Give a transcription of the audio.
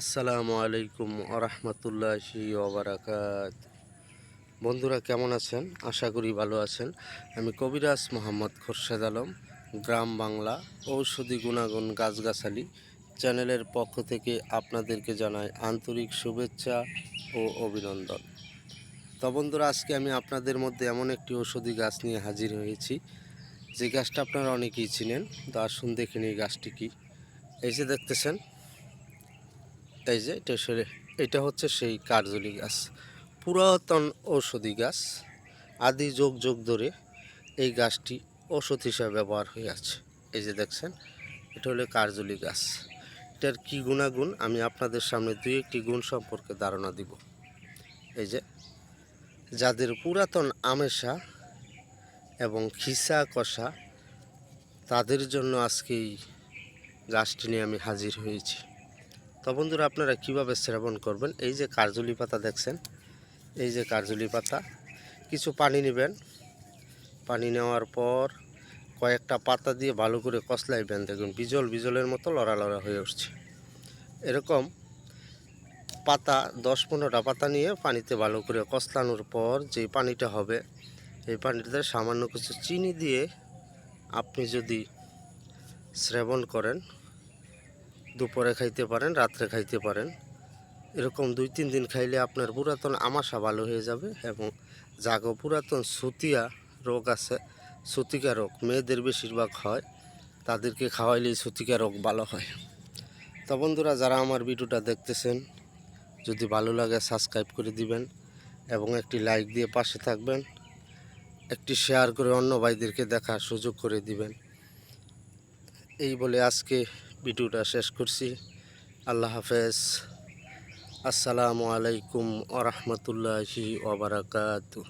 আসসালামু আলাইকুম আরহামতুল্লাহি ওবরাকাত। বন্ধুরা, কেমন আছেন? আশা করি ভালো আছেন। আমি কবিরাজ মোহাম্মদ খোরশেদ আলম, গ্রাম বাংলা, ঔষধি গুণাগুণ গাছগাছালি চ্যানেলের পক্ষ থেকে আপনাদেরকে জানাই আন্তরিক শুভেচ্ছা ও অভিনন্দন। তো বন্ধুরা, আজকে আমি আপনাদের মধ্যে এমন একটি ঔষধি গাছ নিয়ে হাজির হয়েছি। যে গাছটা আপনারা অনেকেই চিনেন, তো আসুন দেখে নিই গাছটি কি। এই যে দেখতেছেন এই যে এটা এটা হচ্ছে সেই কার্জলি গাছ। পুরাতন ঔষধি গাছ, আদি যুগ যুগ ধরে এই গাছটি ওষুধ হিসাবে ব্যবহার হয়ে আছে। এই যে দেখছেন, এটা হলো কার্জলি গাছ। এটার কী গুণাগুণ? আমি আপনাদের সামনে দুই একটি গুণ সম্পর্কে ধারণা দিব। এই যে, যাদের পুরাতন আমেশা এবং খিসা কষা, তাদের জন্য আজকে এই গাছটি নিয়ে আমি হাজির হয়েছি। তো বন্ধুরা আপনারা কীভাবে শ্রাবণ করবেন? এই যে কার্জলি পাতা দেখছেন? এই যে কার্জলি পাতা। কিছু পানি নেবেন। পানি নেওয়ার পর কয়েকটা পাতা দিয়ে ভালো করে কষলাইবেন দেখুন, বিজল, বিজলের মতো লড়া লড়া হয়ে উঠছে। এরকম পাতা, দশ পনেরোটা পাতা নিয়ে পানিতে ভালো করে কষলানোর পর যে পানিটা হবে, এই পানিটাতে সামান্য কিছু চিনি দিয়ে আপনি যদি শ্রাবণ করেন দুপুরে খাইতে পারেন, রাত্রে খাইতে পারেন। এরকম দুই তিন দিন খাইলে আপনার পুরাতন আমাশা ভালো হয়ে যাবে এবং জাগো পুরাতন সুতিয়া রোগ আছে, সুতিকা রোগ। মেয়েদের বেশিরভাগ হয়, তাদেরকে খাওয়াইলেই সুতিকা রোগ ভালো হয়। তো বন্ধুরা, যারা আমার ভিডিওটা দেখতেছেন, যদি ভালো লাগে সাবস্ক্রাইব করে দিবেন এবং একটি লাইক দিয়ে পাশে থাকবেন, একটি শেয়ার করে অন্য ভাইদেরকে দেখার সুযোগ করে দিবেন। এই বলে আজকে ভিডিওটা শেষ করছি। আল্লাহ হাফেজ। আসসালামু আলাইকুম আরহামতুল্লাহি ওবরাকাতু